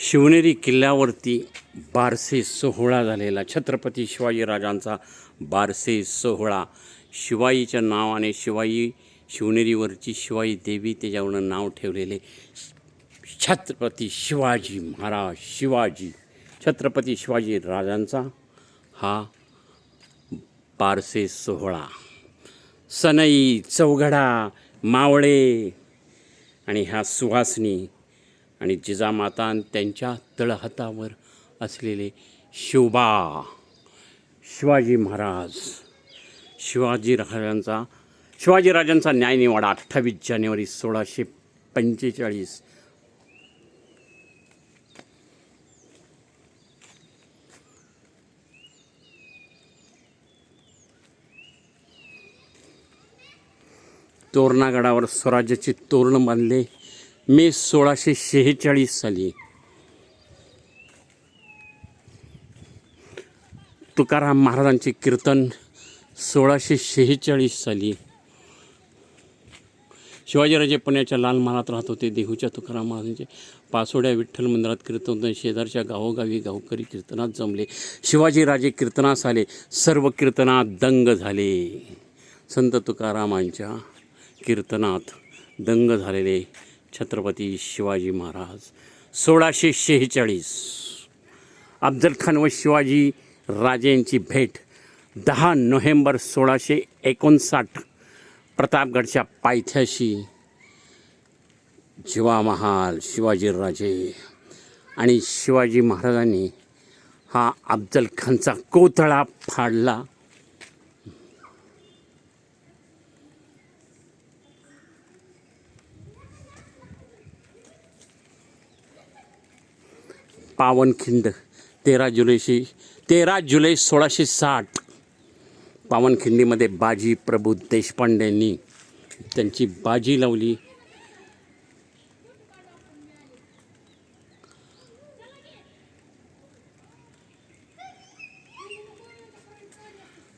शिवनेरी किल्ल्यावरती बारसे सोहळा झालेला. छत्रपती शिवाजीराजांचा बारसे सोहळा. शिवाईच्या नावाने शिवाई शिवनेरीवरची शिवाई देवी त्याच्यावरनं नाव ठेवलेले. छत्रपती शिवाजी महाराज शिवाजी. छत्रपती शिवाजी राजांचा हा बारसे सोहळा. सनई चौघडा मावळे. आणि ह्या सुहासनी आणि जिजामाता त्यांच्या तळहातावर असलेले शिवबा शिवाजी महाराज शिवाजी राजांचा शिवाजीराजांचा न्यायनिवाडा अठ्ठावीस जानेवारी सोळाशे पंचेचाळीस. तोरणागडावर स्वराज्याचे तोरण बांधले. मे सोळाशे शेहेचाळीस साली. तुकाराम महाराजांचे कीर्तन सोळाशे शेहेचाळीस साली. शिवाजीराजे पुण्याच्या लाल महालात राहत होते. देहूच्या तुकाराम महाराजांचे पासोड्या विठ्ठल मंदिरात कीर्तन शेजारच्या गावोगावी गावकरी कीर्तनात जमले. शिवाजीराजे कीर्तनास आले. सर्व कीर्तनात दंग झाले. संत तुकारामांच्या कीर्तनात दंग झालेले. छत्रपती शिवाजी महाराज. सोळाशे शेहेचाळीस. अफजल खान व शिवाजी राजेंची भेट दहा नोव्हेंबर सोळाशे एकोणसाठ प्रतापगडच्या पायथ्याशी. जिवा महाल शिवाजीराजे आणि शिवाजी महाराजांनी हा अफजल खानचा कोथळा फाडला. पावनखिंड तेरा जुलैशी तेरा जुलै सोळाशे साठ. पावनखिंडीमध्ये बाजी प्रभू देशपांडेंनी त्यांची बाजी लावली.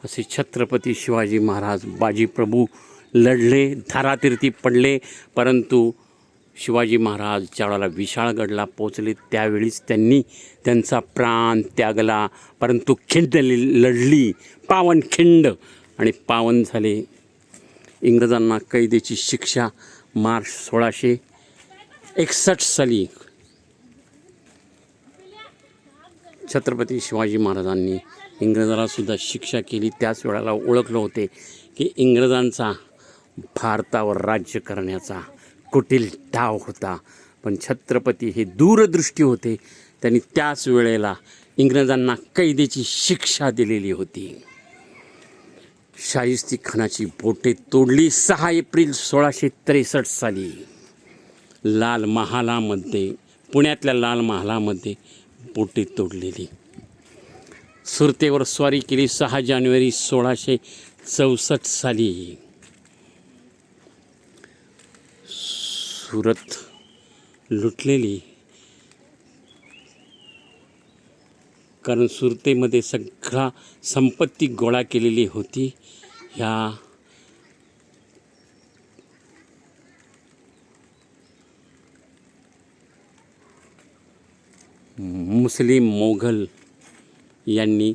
असे छत्रपती शिवाजी महाराज बाजी प्रभू लढले धारातीर्थी पडले परंतु शिवाजी महाराज ज्यावेळेला विशाळगडला पोचले त्यावेळीच त्यांनी त्यांचा प्राण त्यागला. परंतु खिंड ल- लढली. पावन खिंड. आणि पावन झाले. इंग्रजांना कैदेची शिक्षा मार्च सोळाशे एकसष्ट साली. छत्रपती शिवाजी महाराजांनी इंग्रजालासुद्धा शिक्षा केली. त्याच वेळेला ओळखलं होते की इंग्रजांचा भारतावर राज्य करण्याचा कुटील डाव होता. पण छत्रपती हे दूरदृष्टी होते. त्यांनी त्याच वेळेला इंग्रजांना कैदेची शिक्षा दिलेली होती. शाहिस्ती खानाची बोटे तोडली सहा एप्रिल सोळाशे त्रेसष्ट साली. लाल महालामध्ये पुण्यातल्या लाल महालामध्ये बोटे तोडलेली. सुरतेवर स्वारी केली सहा जानेवारी सोळाशे चौसष्ट साली. सुरत लुटलेली. कारण सुरतेमध्ये सगळा संपत्ती गोळा केलेली होती. ह्या मुस्लिम मोघल यांनी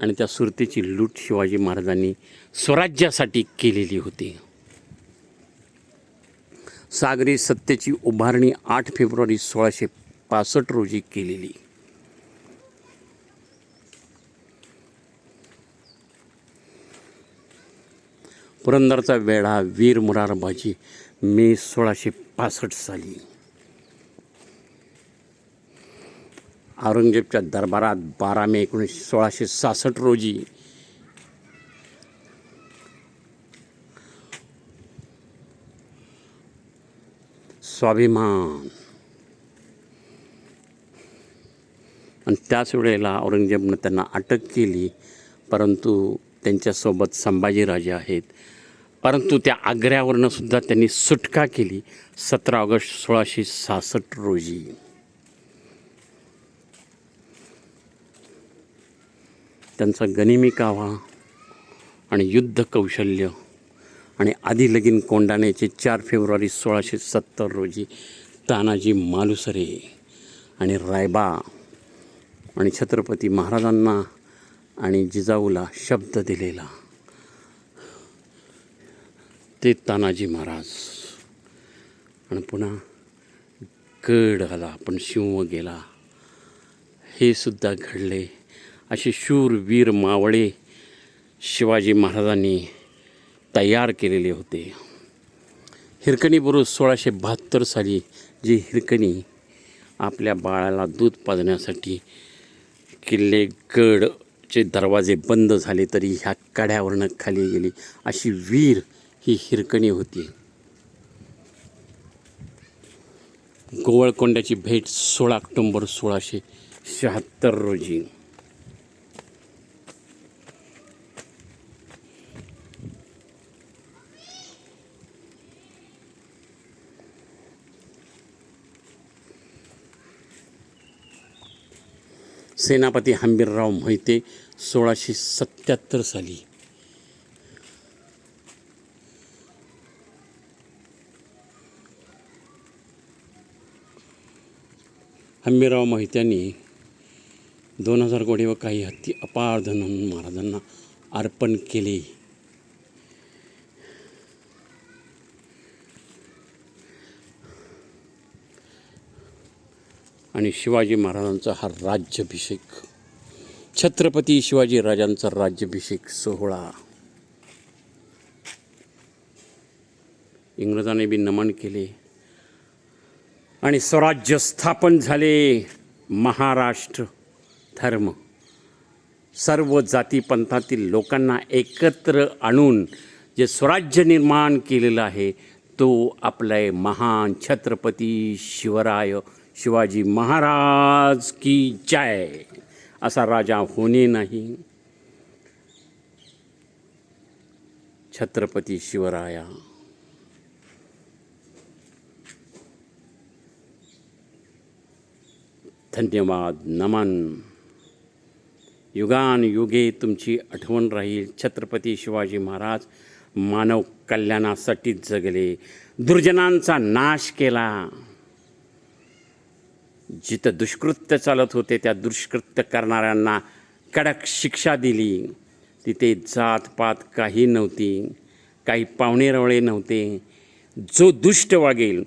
आणि त्या सुरतेची लूट शिवाजी महाराजांनी स्वराज्यासाठी केलेली होती. सागरी सत्तेची उभारणी आठ फेब्रुवारी सोळाशे पासष्ट रोजी केलेली. पुरंदरचा वेढा वीर मुरारबाजी मे सोळाशे पासष्ट साली. औरंगजेबच्या दरबारात बारा मे एकोणीसशे सोळाशे सहासष्ट रोजी स्वाभिमान. आणि त्याच वेळेला औरंगजेबनं त्यांना अटक केली परंतु त्यांच्यासोबत संभाजीराजे आहेत. परंतु त्या आग्र्यावरनं सुद्धा त्यांनी सुटका केली सतरा ऑगस्ट सोळाशे सहासष्ट रोजी. त्यांचा गनिमी कावा आणि युद्ध कौशल्य आणि आधी लगीन कोंडाण्याचे चार फेब्रुवारी सोळाशे सत्तर रोजी तानाजी मालुसरे आणि रायबा आणि छत्रपती महाराजांना आणि जिजाऊला शब्द दिलेला. ते तानाजी महाराज. आणि पुन्हा गड आला पण शिव गेला. हे सुद्धा घडले. असे शूर वीर मावळे शिवाजी महाराजांनी तयार केलेले होते. हिरकणी बुरुज सोळाशे बहात्तर साली जी हिरकणी आपल्या बाळाला दूध पाजण्यासाठी किल्ले गडचे दरवाजे बंद झाले तरी ह्या कड्यावरनं खाली गेली अशी वीर ही हिरकणी होती. गोवळकोंड्याची भेट सोळा ऑक्टोंबर सोळाशे शहात्तर रोजी. सेनापती हंबीरराव मोहिते सोळाशे सत्याहत्तर साली. हंबीरराव मोहित्यांनी दोन हजार कोटी व काही हत्ती अपार धन महाराजांना अर्पण केले. आणि शिवाजी महाराजांचा हा राज्याभिषेक. छत्रपती शिवाजी राजांचा राज्याभिषेक सोहळा. इंग्रजांनी बी नमन केले. आणि स्वराज्य स्थापन झाले. महाराष्ट्र धर्म. सर्व जातीपंथातील लोकांना एकत्र आणून जे स्वराज्य निर्माण केलेलं आहे तो आपले महान छत्रपती शिवराय शिवाजी महाराज की जय असा राजा होणे नाही. छत्रपती शिवराया. धन्यवाद नमन. युगान युगे तुमची आठवण राहील. छत्रपती शिवाजी महाराज मानव कल्याणासाठी जगले. दुर्जनांचा नाश केला. जिथं दुष्कृत्य चालत होते त्या दुष्कृत्य करणाऱ्यांना कडक शिक्षा दिली. तिथे जातपात काही नव्हती काही पाहुणेरवळे नव्हते. जो दुष्ट वागेल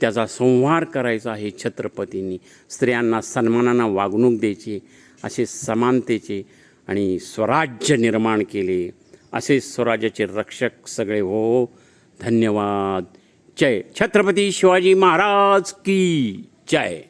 त्याचा संहार करायचा आहे छत्रपतींनी. स्त्रियांना सन्मानानं वागणूक द्यायची असे समानतेचे आणि स्वराज्य निर्माण केले. असे स्वराज्याचे रक्षक सगळे हो. धन्यवाद. जय छत्रपती शिवाजी महाराज की जय.